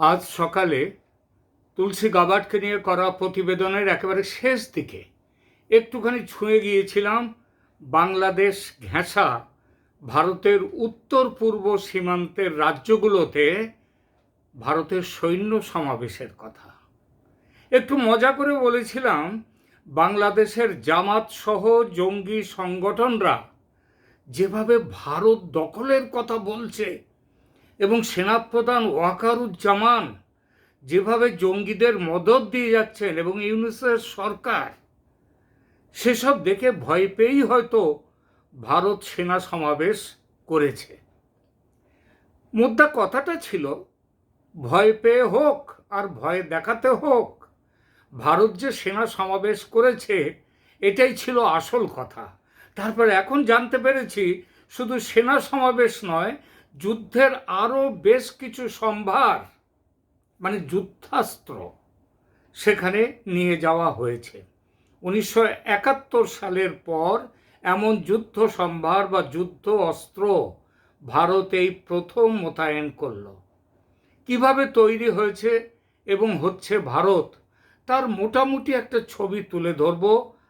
আজ সকালে তুলসী গাবাটকে নিয়ে করা প্রতিবেদনের একেবারে শেষ দিকে একটুখানি ছুঁয়ে গিয়েছিলাম বাংলাদেশ ঘেঁষা ভারতের উত্তর পূর্ব সীমান্তের রাজ্যগুলোতে ভারতের সৈন্য সমাবেশের কথা। একটু মজা করে বলেছিলাম, বাংলাদেশের জামাত সহ জঙ্গি সংগঠনরা যেভাবে ভারত দখলের কথা বলছে এবং সেনাপ্রধান ওয়াকারুজ্জামান যেভাবে জঙ্গিদের মদত দিয়ে যাচ্ছেন এবং ইউনিসেফ সরকার, সেসব দেখে ভয় পেয়েই হয়তো ভারত সেনা সমাবেশ করেছে। মুদ্রা কথাটা ছিল, ভয় পেয়ে হোক আর ভয় দেখাতে হোক, ভারত যে সেনা সমাবেশ করেছে, এটাই ছিল আসল কথা। তারপর এখন জানতে পেরেছি, শুধু সেনা সমাবেশ নয় যুদ্ধের আরও বেশ কিছু সম্ভার মানে যুদ্ধাস্ত্র সেখানে নিয়ে যাওয়া হয়েছে। উনিশশো একাত্তর সালের পর এমন যুদ্ধ সম্ভার বা যুদ্ধ অস্ত্র ভারত এই প্রথম মোতায়েন করল। কীভাবে তৈরি হয়েছে এবং হচ্ছে ভারত, তার মোটামুটি একটা ছবি তুলে ধরব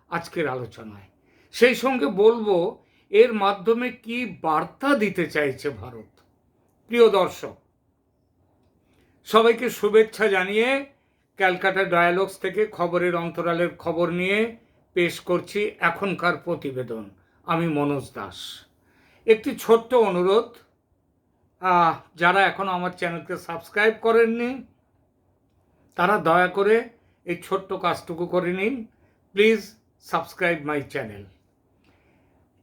আজকের আলোচনায়। সেই সঙ্গে বলব এর মাধ্যমে কি বার্তা দিতে চাইছে ভারত? প্রিয় দর্শক, সবাইকে শুভেচ্ছা জানিয়ে ক্যালকাটা ডায়ালগস থেকে খবরের অন্তরালের খবর নিয়ে পেশ করছি এখনকার প্রতিবেদন। আমি মনোজ দাস। একটি ছোট্ট অনুরোধ যারা এখনও আমার চ্যানেলকে সাবস্ক্রাইব করেননি, তারা দয়া করে এই ছোট্ট কাজটুকু করে নিন। Please subscribe my channel.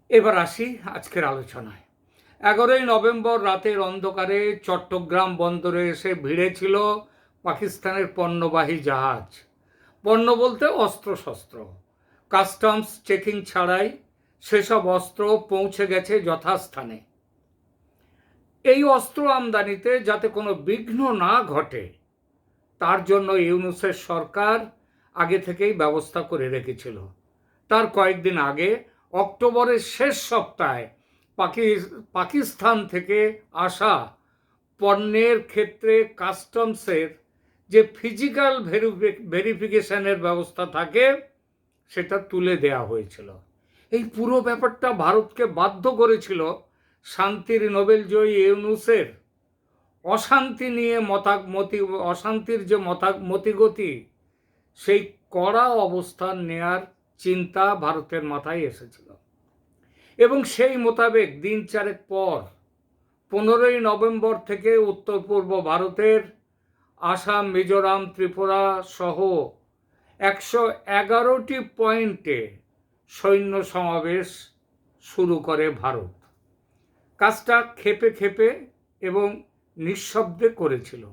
এবার আসি আজকের আলোচনায়। এগারোই নভেম্বর রাতের অন্ধকারে চট্টগ্রাম বন্দরে এসে ভিড়েছিল পাকিস্তানের পণ্যবাহী জাহাজ। পণ্য বলতে অস্ত্রশস্ত্র। কাস্টমস চেকিং ছাড়াই সেসব অস্ত্র পৌঁছে গেছে যথাস্থানে। এই অস্ত্র আমদানিতে যাতে কোনো বিঘ্ন না ঘটে, তার জন্য ইউনুসের সরকার আগে থেকেই ব্যবস্থা করে রেখেছিল। তার কয়েকদিন আগে অক্টোবরের শেষ সপ্তাহে পাকি- পাকিস্তান থেকে আসা পণ্যের ক্ষেত্রে কাস্টমসের যে ফিজিক্যাল ভেরিফিকেশনের ব্যবস্থা থাকে, সেটা তুলে দেয়া হয়েছিল। এই পুরো ব্যাপারটা ভারতকে বাধ্য করেছিল শান্তির নোবেলজয়ী ইউনুসের অশান্তি নিয়ে মতা, মতি, অশান্তির যে মতা, মতিগতি, সেই কড়া অবস্থান নেয়ার চিন্তা ভারতের মাথায় এসেছিল। এবং সেই মোতাবেক দিন চারেক পর, পনেরোই নভেম্বর থেকে উত্তর পূর্ব ভারতের আসাম, মিজোরাম, ত্রিপুরা সহ একশো এগারোটি পয়েন্টে সৈন্য সমাবেশ শুরু করে ভারত। কাজটা খেপে খেপে এবং নিঃশব্দে করেছিল।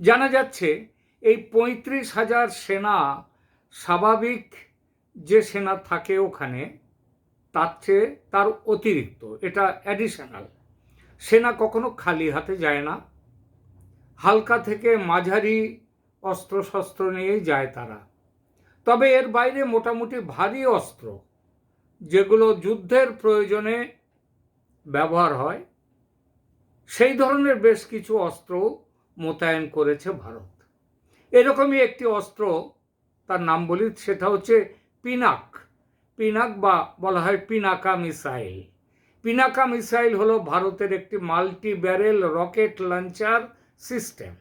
জানা যাচ্ছে, এই পঁয়ত্রিশ হাজার সেনা স্বাভাবিক যে সেনা থাকে ওখানে, তার চেয়ে তার অতিরিক্ত, এটা অ্যাডিশনাল সেনা কখনো খালি হাতে যায় না। হালকা থেকে মাঝারি অস্ত্রশস্ত্র নিয়েই যায় তারা। তবে এর বাইরে মোটামুটি ভারী অস্ত্র, যেগুলো যুদ্ধের প্রয়োজনে ব্যবহার হয়, সেই ধরনের বেশ কিছু অস্ত্র মোতায়েন করেছে ভারত। এরকমই একটি অস্ত্র, তার নাম বলি, সেটা হচ্ছে পিনাক। পিনাক বা বলা হয় পিনাকা মিসাইল। পিনাকা মিসাইল হলো ভারতের একটি multi barrel rocket launcher system.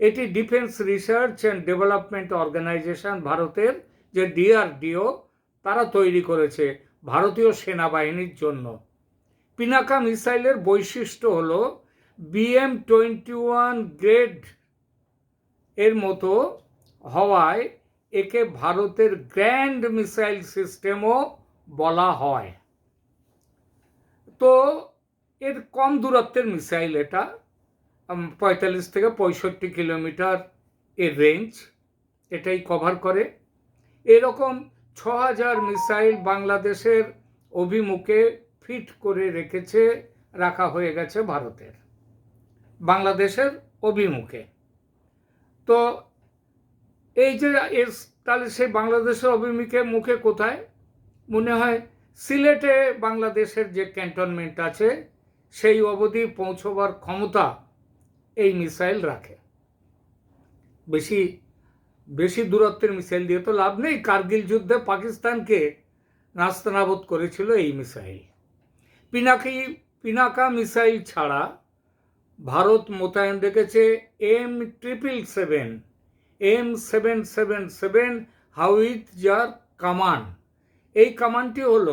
এটি defence research and development organisation ভারতের যে ডিআরডিও, তারা তৈরি করেছে ভারতীয় সেনাবাহিনীর জন্য। পিনাকা মিসাইলের বৈশিষ্ট্য হলো বিএম টোয়েন্টি ওয়ান গ্রেড এর মতো হওয়ায় একে ভারতের গ্র্যান্ড মিসাইল সিস্টেমও বলা হয়। তো এর কম দূরত্বের মিসাইল এটা। পঁয়তাল্লিশ থেকে পঁয়ষট্টি কিলোমিটার এর রেঞ্জ এটাই কভার করে। এরকম ছ হাজার মিসাইল বাংলাদেশের অভিমুখে ফিট করে রেখেছে, রাখা হয়ে গেছে ভারতের। বাংলাদেশের অভিমুখে। তো এই যে এর তাহলে সেই বাংলাদেশের অভিমুখে মুখে কোথায়? মনে হয় সিলেটে বাংলাদেশের যে ক্যান্টনমেন্ট আছে, সেই অবধি পৌঁছবার ক্ষমতা এই মিসাইল রাখে। বেশি বেশি দূরত্বের মিসাইল দিয়ে তো লাভ নেই। কার্গিল যুদ্ধে পাকিস্তানকে নাস্তানাবোধ করেছিল এই মিসাইল। পিনাকি, পিনাকা মিসাইল ছাড়া ভারত মোতায়েন রেখেছে M triple seven M seven seven seven howitzer কামান এই কামানটি হল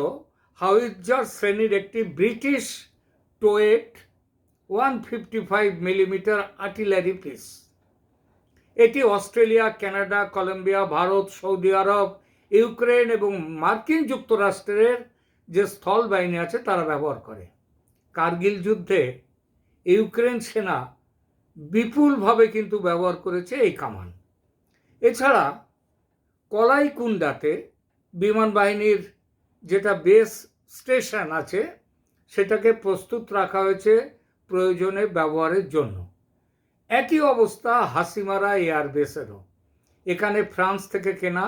হাউইটজার শ্রেণির একটি British towed one fifty five millimetre artillery piece এটি Australia, Canada, Colombia, Bharat, Saudi Arab, Ukraine এবং মার্কিন যুক্তরাষ্ট্রের যে স্থল বাহিনী আছে তারা ব্যবহার করে। কার্গিল যুদ্ধে ইউক্রেন সেনা বিপুলভাবে কিন্তু ব্যবহার করেছে এই কামান এছাড়া কলাইকুণ্ডাতে বিমান বাহিনীর যেটা বেস স্টেশন আছে, সেটাকে প্রস্তুত রাখা হয়েছে প্রয়োজনে ব্যবহারের জন্য। একই অবস্থা হাসিমারা এয়ারবেসেরও। এখানে ফ্রান্স থেকে কেনা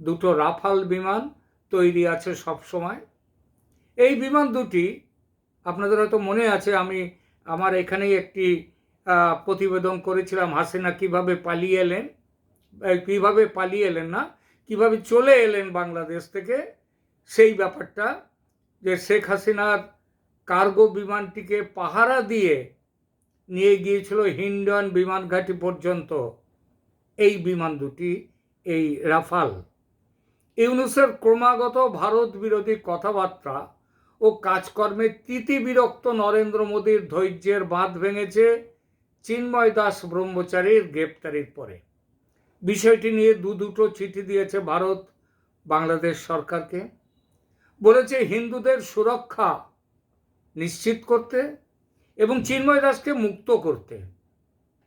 দুটো রাফাল বিমান তৈরি আছে সব সময় এই বিমান দুটি, আপনাদের হয়তো মনে আছে, আমি আমার এখানেই একটি প্রতিবেদন করেছিলাম হাসিনা কীভাবে পালিয়ে এলেন। কীভাবে পালিয়ে এলেন না, কীভাবে চলে এলেন বাংলাদেশ থেকে, সেই ব্যাপারটা যে শেখ হাসিনার কার্গো বিমানটিকে পাহারা দিয়ে নিয়ে গিয়েছিল হিন্ডন বিমান ঘাঁটি পর্যন্ত, এই বিমান দুটি, এই রাফাল। ইউনুসের ক্রমাগত ভারত বিরোধী কথাবার্তা ও কাজকর্মে তিতিবিরক্ত নরেন্দ্র মোদীর ধৈর্যের বাঁধ ভেঙেছে চিন্ময় দাস ব্রহ্মচারীর গ্রেপ্তারির পরে। বিষয়টি নিয়ে দু দুটো চিঠি দিয়েছে ভারত, বাংলাদেশ সরকারকে। বলেছে হিন্দুদের সুরক্ষা নিশ্চিত করতে এবং চিন্ময় দাসকে মুক্ত করতে।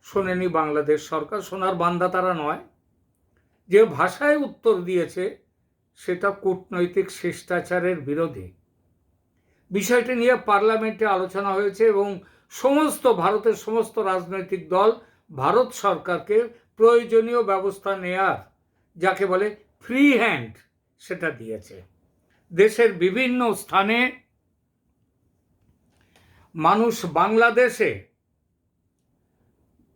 শোনেনি বাংলাদেশ সরকার, সোনার বান্দা তারা নয়। যে ভাষায় উত্তর দিয়েছে সেটা কূটনৈতিক শিষ্টাচারের বিরোধী। বিষয়টি নিয়ে পার্লামেন্টে আলোচনা হয়েছে এবং সমস্ত, ভারতের সমস্ত রাজনৈতিক দল ভারত সরকারকে প্রয়োজনীয় ব্যবস্থা নেয়ার, যাকে বলে ফ্রি হ্যান্ড সেটা দিয়েছে। দেশের বিভিন্ন স্থানে মানুষ বাংলাদেশে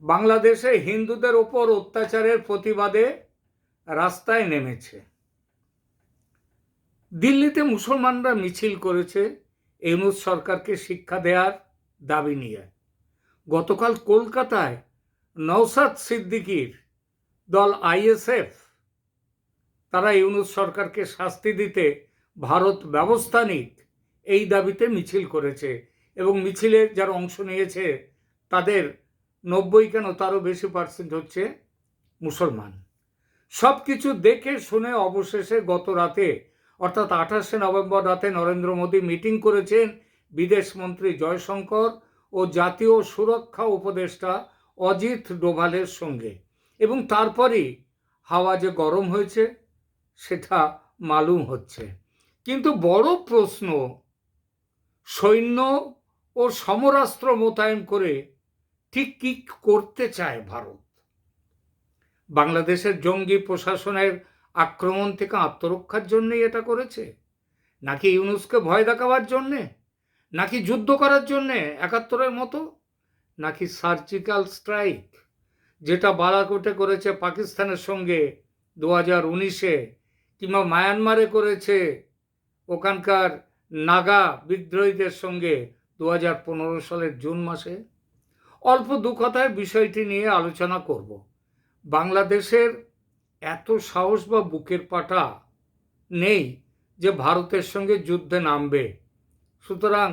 বাংলাদেশে হিন্দুদের ওপর অত্যাচারের প্রতিবাদে রাস্তায় নেমেছে। দিল্লিতে মুসলমানরা মিছিল করেছে, ইউনুস সরকারকে শিক্ষা দেওয়ার দাবি নিয়ে। গতকাল কলকাতায় নওসাদ সিদ্দিকির দল আইএসএফ, তারা ইউনুস সরকারকে শাস্তি দিতে ভারত ব্যবস্থা নিক, এই দাবিতে মিছিল করেছে এবং মিছিলে যারা অংশ নিয়েছে তাদের নব্বই কেন তারও বেশি পার্সেন্ট হচ্ছে মুসলমান। সব কিছু দেখে শুনে অবশেষে গত রাতে, অর্থাৎ আঠাশে নভেম্বর রাতে নরেন্দ্র মোদী মিটিং করেছেন বিদেশমন্ত্রী জয়শঙ্কর ও জাতীয় সুরক্ষা উপদেষ্টা অজিত ডোভালের সঙ্গে। এবং তারপরেই হাওয়া যে গরম হয়েছে, সেটা মালুম হচ্ছে। কিন্তু বড় প্রশ্ন, সৈন্য ও সমরাস্ত্র মোতায়েন করে ঠিক কি করতে চায় ভারত? বাংলাদেশের জঙ্গি প্রশাসনের আক্রমণ থেকে আত্মরক্ষার জন্যই এটা করেছে? নাকি ইউনুসকে ভয় দেখাবার জন্যে? নাকি যুদ্ধ করার জন্যে একাত্তরের মতো নাকি সার্জিক্যাল স্ট্রাইক, যেটা বালাকোটে করেছে পাকিস্তানের সঙ্গে দু হাজার উনিশে কিংবা মায়ানমারে করেছে ওখানকার নাগা বিদ্রোহীদের সঙ্গে দু হাজার পনেরো সালের জুন মাসে? অল্প দু কথায় বিষয়টি নিয়ে আলোচনা করব। বাংলাদেশের এত সাহস বা বুকের পাটা নেই যে ভারতের সঙ্গে যুদ্ধে নামবে। সুতরাং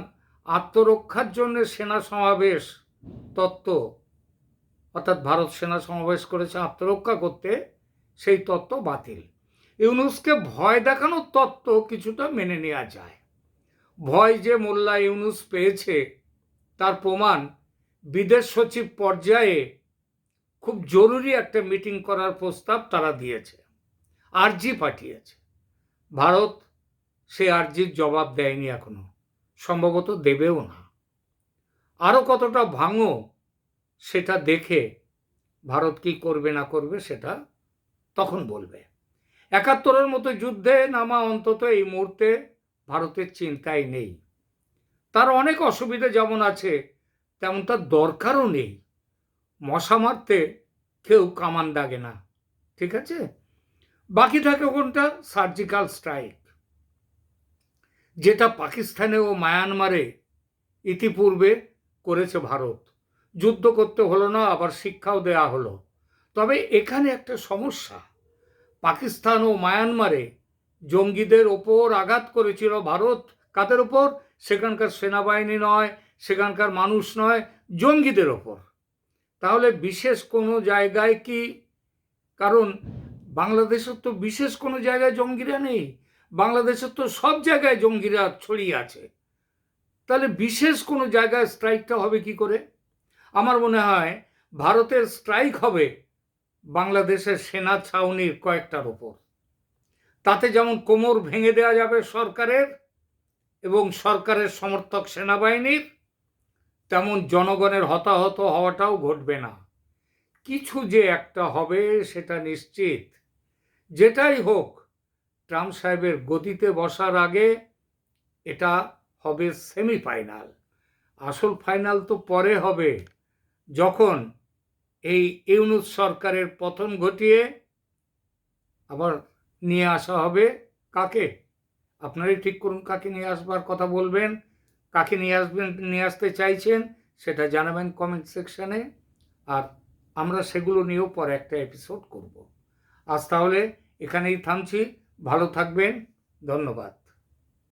আত্মরক্ষার জন্য সেনা সমাবেশ তত্ত্ব। অর্থাৎ ভারত সেনা সমাবেশ করেছে আত্মরক্ষা করতে, সেই তত্ত্ব বাতিল। ইউনুসকে ভয় দেখানোর তত্ত্ব কিছুটা মেনে নেওয়া যায়। ভয় যে মোল্লা ইউনুস পেয়েছে, তার প্রমাণ বিদেশ সচিব পর্যায়ে খুব জরুরি একটা মিটিং করার প্রস্তাব তারা দিয়েছে, আর্জি পাঠিয়েছে। ভারত সে আর্জির জবাব দেয়নি এখনও, সম্ভবত দেবেও না। আরও কতটা ভাঙো সেটা দেখে ভারত কি করবে না করবে সেটা তখন বলবে। একাত্তরের মতো যুদ্ধে নামা অন্তত এই মুহূর্তে ভারতের চিন্তায় নেই। তার অনেক অসুবিধা যেমন আছে, তেমন তার দরকারও নেই। মশা মারতে কেউ কামান দাগে না, ঠিক আছে? বাকি থাকে কোনটা সার্জিক্যাল স্ট্রাইক। যেটা পাকিস্তানে ও মায়ানমারে ইতিপূর্বে করেছে ভারত। যুদ্ধ করতে হলো না, আবার শিক্ষাও দেয়া হলো। তবে এখানে একটা সমস্যা। পাকিস্তান ও মায়ানমারে জঙ্গিদের ওপর আঘাত করেছিল ভারত। কাদের ওপর? সেখানকার সেনাবাহিনী নয়, সেখানকার মানুষ নয়, জঙ্গিদের ওপর। তাহলে বিশেষ কোনো জায়গায় কি? কারণ বাংলাদেশের তো বিশেষ কোনো জায়গায় জঙ্গিরা নেই। বাংলাদেশের তো সব জায়গায় জঙ্গিরা ছড়িয়ে আছে। তাহলে বিশেষ কোনো জায়গায় স্ট্রাইকটা হবে কি করে? আমার মনে হয় ভারতের স্ট্রাইক হবে বাংলাদেশের সেনা ছাউনির কয়েকটার ওপর। তাতে যেমন কোমর ভেঙে দেওয়া যাবে সরকারের এবং সরকারের সমর্থক সেনাবাহিনীর, তেমন জনগণের হতাহত হওয়াটাও ঘটবে না। কিছু যে একটা হবে সেটা নিশ্চিত। যেটাই হোক, ট্রাম্প সাহেবের গদিতে বসার আগে এটা হবে সেমিফাইনাল আসল ফাইনাল তো পরে হবে, যখন এই ইউনুস সরকারের পতন ঘটিয়ে আবার নিয়ে আসা হবে কাকে? আপনারাই ঠিক করুন কাকে নিয়ে আসবার কথা বলবেন, কাকে নিয়ে আসবেন, নিয়ে আসতে চাইছেন, সেটা জানাবেন কমেন্ট সেকশানে আর আমরা সেগুলো নিয়েও পরে একটা এপিসোড করব। আজ তাহলে এখানেই থামছি, ভালো থাকবেন, ধন্যবাদ।